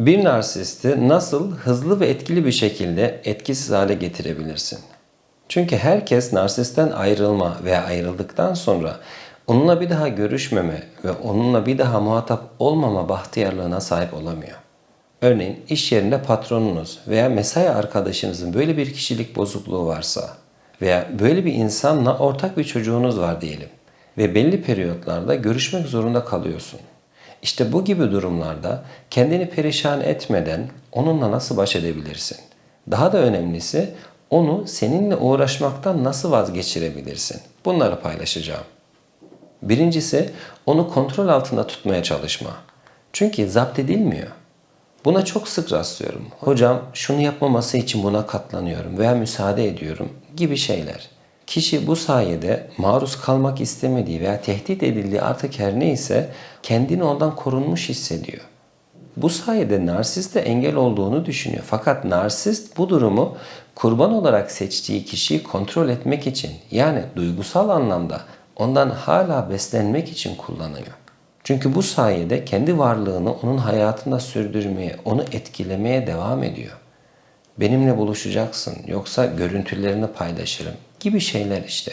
Bir narsisti nasıl hızlı ve etkili bir şekilde etkisiz hale getirebilirsin? Çünkü herkes narsistten ayrılma veya ayrıldıktan sonra onunla bir daha görüşmeme ve onunla bir daha muhatap olmama bahtiyarlığına sahip olamıyor. Örneğin iş yerinde patronunuz veya mesai arkadaşınızın böyle bir kişilik bozukluğu varsa veya böyle bir insanla ortak bir çocuğunuz var diyelim ve belli periyotlarda görüşmek zorunda kalıyorsun. İşte bu gibi durumlarda kendini perişan etmeden onunla nasıl baş edebilirsin? Daha da önemlisi onu seninle uğraşmaktan nasıl vazgeçirebilirsin? Bunları paylaşacağım. Birincisi onu kontrol altında tutmaya çalışma. Çünkü zapt edilmiyor. Buna çok sık rastlıyorum. Hocam şunu yapmaması için buna katlanıyorum veya müsaade ediyorum gibi şeyler. Kişi bu sayede maruz kalmak istemediği veya tehdit edildiği artık her neyse kendini ondan korunmuş hissediyor. Bu sayede narsiste engel olduğunu düşünüyor. Fakat narsist bu durumu kurban olarak seçtiği kişiyi kontrol etmek için yani duygusal anlamda ondan hala beslenmek için kullanıyor. Çünkü bu sayede kendi varlığını onun hayatında sürdürmeye, onu etkilemeye devam ediyor. Benimle buluşacaksın yoksa görüntülerini paylaşırım gibi şeyler işte.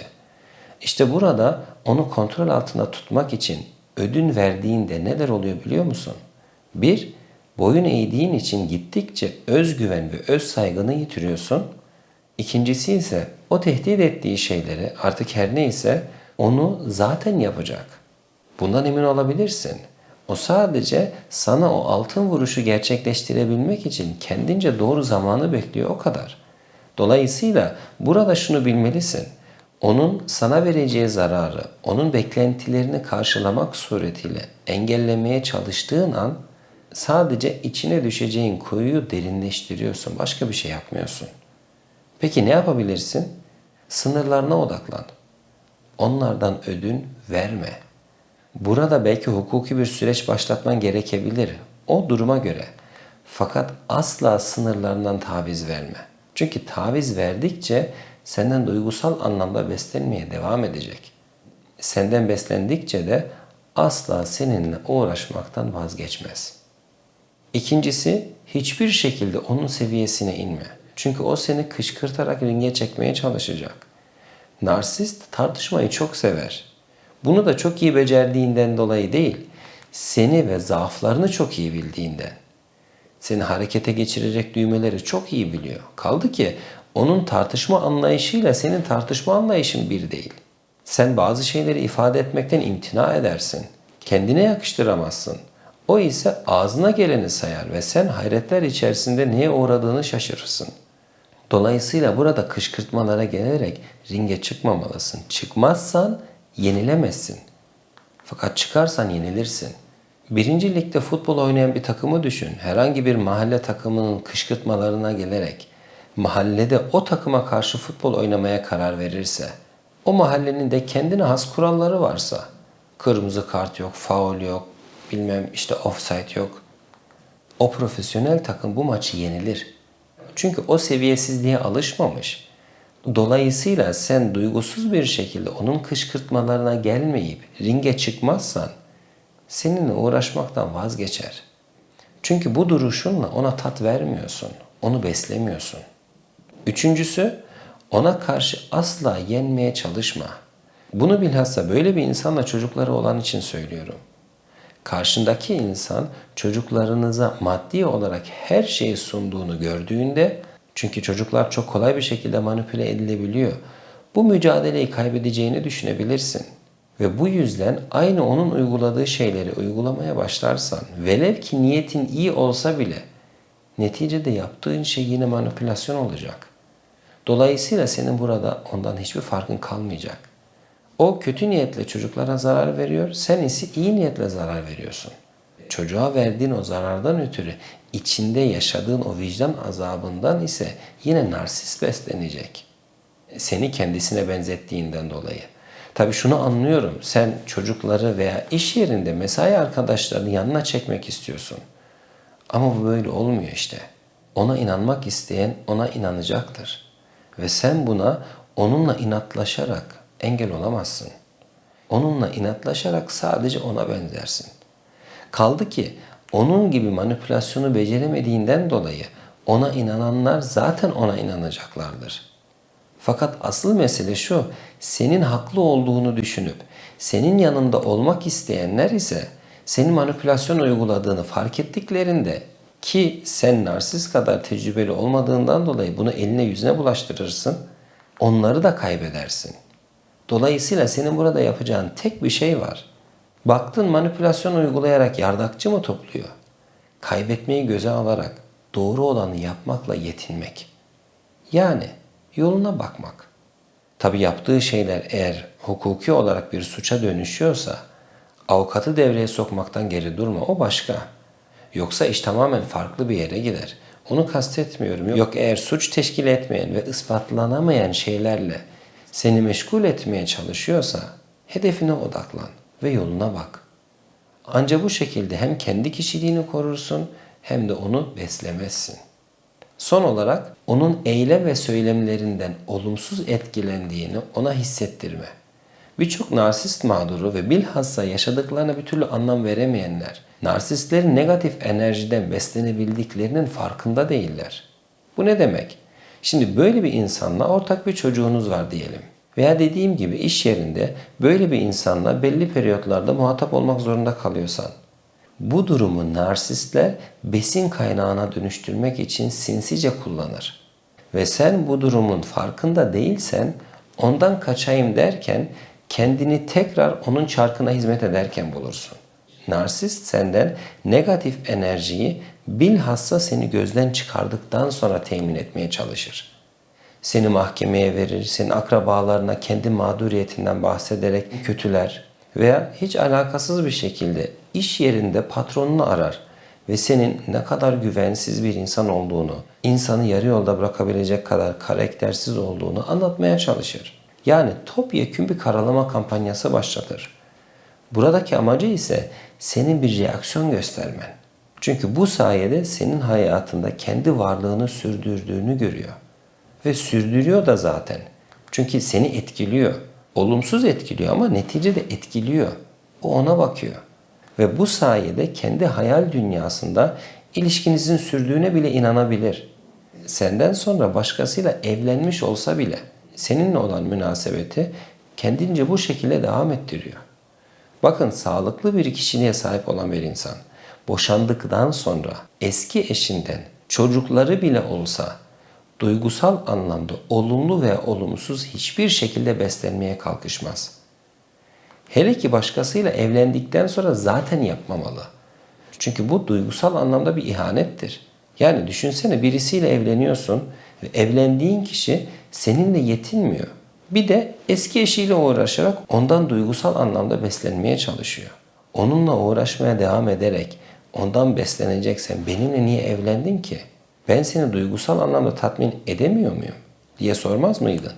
İşte burada onu kontrol altında tutmak için ödün verdiğinde neler oluyor biliyor musun? Bir, boyun eğdiğin için gittikçe özgüven ve öz saygını yitiriyorsun. İkincisi ise o tehdit ettiği şeyleri artık her neyse onu zaten yapacak. Bundan emin olabilirsin. O sadece sana o altın vuruşu gerçekleştirebilmek için kendince doğru zamanı bekliyor o kadar. Dolayısıyla burada şunu bilmelisin. Onun sana vereceği zararı, onun beklentilerini karşılamak suretiyle engellemeye çalıştığın an sadece içine düşeceğin kuyuyu derinleştiriyorsun. Başka bir şey yapmıyorsun. Peki ne yapabilirsin? Sınırlarına odaklan. Onlardan ödün verme. Burada belki hukuki bir süreç başlatman gerekebilir. O duruma göre. Fakat asla sınırlarından taviz verme. Çünkü taviz verdikçe senden duygusal anlamda beslenmeye devam edecek. Senden beslendikçe de asla seninle uğraşmaktan vazgeçmez. İkincisi hiçbir şekilde onun seviyesine inme. Çünkü o seni kışkırtarak ringe çekmeye çalışacak. Narsist tartışmayı çok sever. Bunu da çok iyi becerdiğinden dolayı değil, seni ve zaaflarını çok iyi bildiğinden. Seni harekete geçirecek düğmeleri çok iyi biliyor. Kaldı ki onun tartışma anlayışıyla senin tartışma anlayışın bir değil. Sen bazı şeyleri ifade etmekten imtina edersin. Kendine yakıştıramazsın. O ise ağzına geleni sayar ve sen hayretler içerisinde neye uğradığını şaşırırsın. Dolayısıyla burada kışkırtmalara gelerek ringe çıkmamalısın. Çıkmazsan yenilemezsin. Fakat çıkarsan yenilirsin. Birinci ligde futbol oynayan bir takımı düşün. Herhangi bir mahalle takımının kışkırtmalarına gelerek mahallede o takıma karşı futbol oynamaya karar verirse, o mahallenin de kendine has kuralları varsa, kırmızı kart yok, faul yok, bilmem işte offside yok. O profesyonel takım bu maçı yenilir. Çünkü o seviyesizliğe alışmamış. Dolayısıyla sen duygusuz bir şekilde onun kışkırtmalarına gelmeyip ringe çıkmazsan seninle uğraşmaktan vazgeçer. Çünkü bu duruşunla ona tat vermiyorsun, onu beslemiyorsun. Üçüncüsü, ona karşı asla yenmeye çalışma. Bunu bilhassa böyle bir insanla çocukları olan için söylüyorum. Karşındaki insan çocuklarınıza maddi olarak her şeyi sunduğunu gördüğünde çünkü çocuklar çok kolay bir şekilde manipüle edilebiliyor. Bu mücadeleyi kaybedeceğini düşünebilirsin. Ve bu yüzden aynı onun uyguladığı şeyleri uygulamaya başlarsan, velev ki niyetin iyi olsa bile neticede yaptığın şey yine manipülasyon olacak. Dolayısıyla senin burada ondan hiçbir farkın kalmayacak. O kötü niyetle çocuklara zarar veriyor, sen ise iyi niyetle zarar veriyorsun. Çocuğa verdiğin o zarardan ötürü içinde yaşadığın o vicdan azabından ise yine narsist beslenecek. Seni kendisine benzettiğinden dolayı. Tabii şunu anlıyorum. Sen çocukları veya iş yerinde mesai arkadaşlarını yanına çekmek istiyorsun. Ama bu böyle olmuyor işte. Ona inanmak isteyen ona inanacaktır. Ve sen buna onunla inatlaşarak engel olamazsın. Onunla inatlaşarak sadece ona benzersin. Kaldı ki Onun gibi manipülasyonu beceremediğinden dolayı ona inananlar zaten ona inanacaklardır. Fakat asıl mesele şu, senin haklı olduğunu düşünüp senin yanında olmak isteyenler ise senin manipülasyon uyguladığını fark ettiklerinde ki sen narsist kadar tecrübeli olmadığından dolayı bunu eline yüzüne bulaştırırsın, onları da kaybedersin. Dolayısıyla senin burada yapacağın tek bir şey var. Baktın manipülasyon uygulayarak yardakçı mı topluyor? Kaybetmeyi göze alarak doğru olanı yapmakla yetinmek. Yani yoluna bakmak. Tabi yaptığı şeyler eğer hukuki olarak bir suça dönüşüyorsa avukatı devreye sokmaktan geri durma o başka. Yoksa iş tamamen farklı bir yere gider. Onu kastetmiyorum. Yok eğer suç teşkil etmeyen ve ispatlanamayan şeylerle seni meşgul etmeye çalışıyorsa hedefine odaklan ve yoluna bak. Ancak bu şekilde hem kendi kişiliğini korursun hem de onu beslemezsin. Son olarak onun eylem ve söylemlerinden olumsuz etkilendiğini ona hissettirme. Birçok narsist mağduru ve bilhassa yaşadıklarına bir türlü anlam veremeyenler, narsistlerin negatif enerjiden beslenebildiklerinin farkında değiller. Bu ne demek? Şimdi böyle bir insanla ortak bir çocuğunuz var diyelim. Veya dediğim gibi iş yerinde böyle bir insanla belli periyotlarda muhatap olmak zorunda kalıyorsan, bu durumu narsistler besin kaynağına dönüştürmek için sinsice kullanır. Ve sen bu durumun farkında değilsen ondan kaçayım derken kendini tekrar onun çarkına hizmet ederken bulursun. Narsist senden negatif enerjiyi bilhassa seni gözden çıkardıktan sonra temin etmeye çalışır. Seni mahkemeye verir, senin akrabalarına kendi mağduriyetinden bahsederek kötüler veya hiç alakasız bir şekilde iş yerinde patronunu arar ve senin ne kadar güvensiz bir insan olduğunu, insanı yarı yolda bırakabilecek kadar karaktersiz olduğunu anlatmaya çalışır. Yani topyekün bir karalama kampanyası başlatır. Buradaki amacı ise senin bir reaksiyon göstermen. Çünkü bu sayede senin hayatında kendi varlığını sürdürdüğünü görüyor. Ve sürdürüyor da zaten. Çünkü seni etkiliyor. Olumsuz etkiliyor ama neticede etkiliyor. O ona bakıyor. Ve bu sayede kendi hayal dünyasında ilişkinizin sürdüğüne bile inanabilir. Senden sonra başkasıyla evlenmiş olsa bile seninle olan münasebeti kendince bu şekilde devam ettiriyor. Bakın sağlıklı bir kişiliğe sahip olan bir insan boşandıktan sonra eski eşinden çocukları bile olsa duygusal anlamda olumlu ve olumsuz hiçbir şekilde beslenmeye kalkışmaz. Hele ki başkasıyla evlendikten sonra zaten yapmamalı. Çünkü bu duygusal anlamda bir ihanettir. Yani düşünsene birisiyle evleniyorsun ve evlendiğin kişi seninle yetinmiyor. Bir de eski eşiyle uğraşarak ondan duygusal anlamda beslenmeye çalışıyor. Onunla uğraşmaya devam ederek ondan besleneceksen benimle niye evlendin ki? Ben seni duygusal anlamda tatmin edemiyor muyum? diye sormaz mıydın?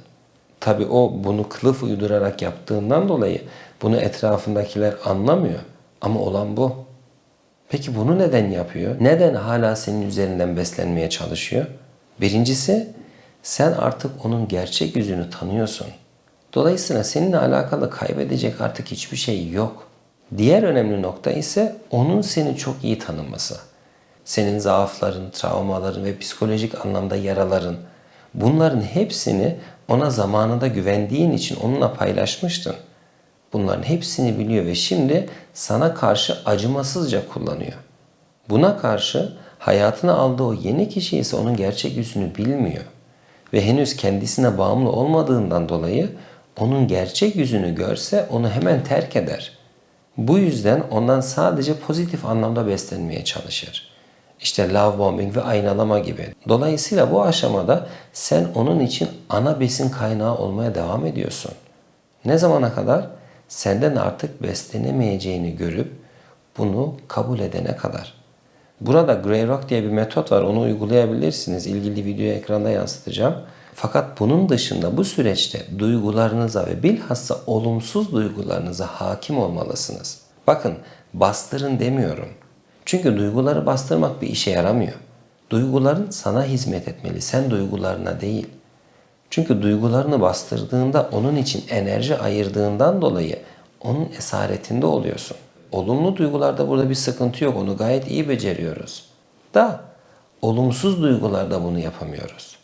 Tabi o bunu kılıf uydurarak yaptığından dolayı bunu etrafındakiler anlamıyor. Ama olan bu. Peki bunu neden yapıyor? Neden hala senin üzerinden beslenmeye çalışıyor? Birincisi sen artık onun gerçek yüzünü tanıyorsun. Dolayısıyla seninle alakalı kaybedecek artık hiçbir şey yok. Diğer önemli nokta ise onun seni çok iyi tanıması. Senin zaafların, travmaların ve psikolojik anlamda yaraların bunların hepsini ona zamanında güvendiğin için onunla paylaşmıştın. Bunların hepsini biliyor ve şimdi sana karşı acımasızca kullanıyor. Buna karşı hayatına aldığı o yeni kişi ise onun gerçek yüzünü bilmiyor. Ve henüz kendisine bağımlı olmadığından dolayı onun gerçek yüzünü görse onu hemen terk eder. Bu yüzden ondan sadece pozitif anlamda beslenmeye çalışır. İşte love bombing ve aynalama gibi. Dolayısıyla bu aşamada sen onun için ana besin kaynağı olmaya devam ediyorsun. Ne zamana kadar? Senden artık beslenemeyeceğini görüp bunu kabul edene kadar. Burada Grey Rock diye bir metot var. Onu uygulayabilirsiniz. İlgili videoyu ekranda yansıtacağım. Fakat bunun dışında bu süreçte duygularınıza ve bilhassa olumsuz duygularınıza hakim olmalısınız. Bakın bastırın demiyorum. Çünkü duyguları bastırmak bir işe yaramıyor. Duyguların sana hizmet etmeli, sen duygularına değil. Çünkü duygularını bastırdığında onun için enerji ayırdığından dolayı onun esaretinde oluyorsun. Olumlu duygularda burada bir sıkıntı yok. Onu gayet iyi beceriyoruz. Da olumsuz duygularda bunu yapamıyoruz.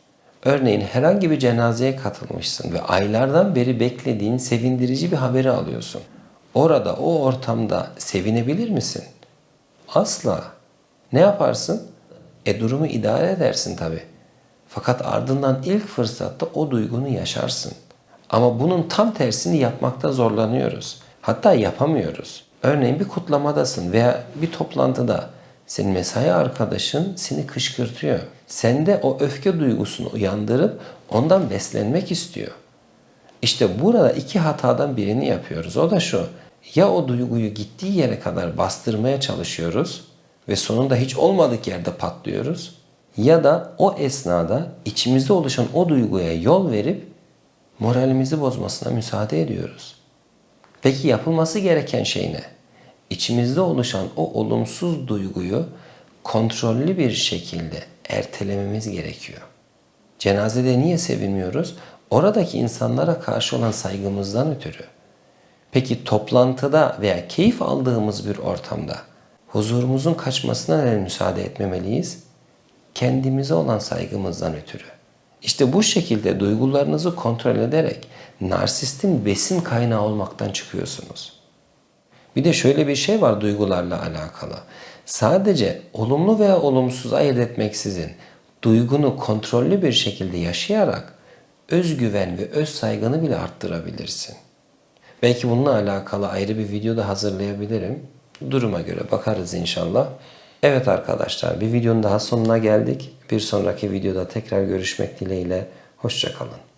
Örneğin herhangi bir cenazeye katılmışsın ve aylardan beri beklediğin sevindirici bir haberi alıyorsun. Orada o ortamda sevinebilir misin? Asla. Ne yaparsın? E durumu idare edersin tabi. Fakat ardından ilk fırsatta o duygunu yaşarsın. Ama bunun tam tersini yapmakta zorlanıyoruz. Hatta yapamıyoruz. Örneğin bir kutlamadasın veya bir toplantıda senin mesai arkadaşın seni kışkırtıyor. Sende o öfke duygusunu uyandırıp ondan beslenmek istiyor. İşte burada iki hatadan birini yapıyoruz. O da şu. Ya o duyguyu gittiği yere kadar bastırmaya çalışıyoruz ve sonunda hiç olmadık yerde patlıyoruz. Ya da o esnada içimizde oluşan o duyguya yol verip moralimizi bozmasına müsaade ediyoruz. Peki yapılması gereken şey ne? İçimizde oluşan o olumsuz duyguyu kontrollü bir şekilde ertelememiz gerekiyor. Cenazede niye sevinmiyoruz? Oradaki insanlara karşı olan saygımızdan ötürü. Peki toplantıda veya keyif aldığımız bir ortamda huzurumuzun kaçmasına neden müsaade etmemeliyiz? Kendimize olan saygımızdan ötürü. İşte bu şekilde duygularınızı kontrol ederek narsistin besin kaynağı olmaktan çıkıyorsunuz. Bir de şöyle bir şey var duygularla alakalı. Sadece olumlu veya olumsuz ayırt etmeksizin duygunu kontrollü bir şekilde yaşayarak özgüven ve öz saygını bile arttırabilirsin. Belki bununla alakalı ayrı bir video da hazırlayabilirim. Duruma göre bakarız inşallah. Evet arkadaşlar bir videonun daha sonuna geldik. Bir sonraki videoda tekrar görüşmek dileğiyle. Hoşçakalın.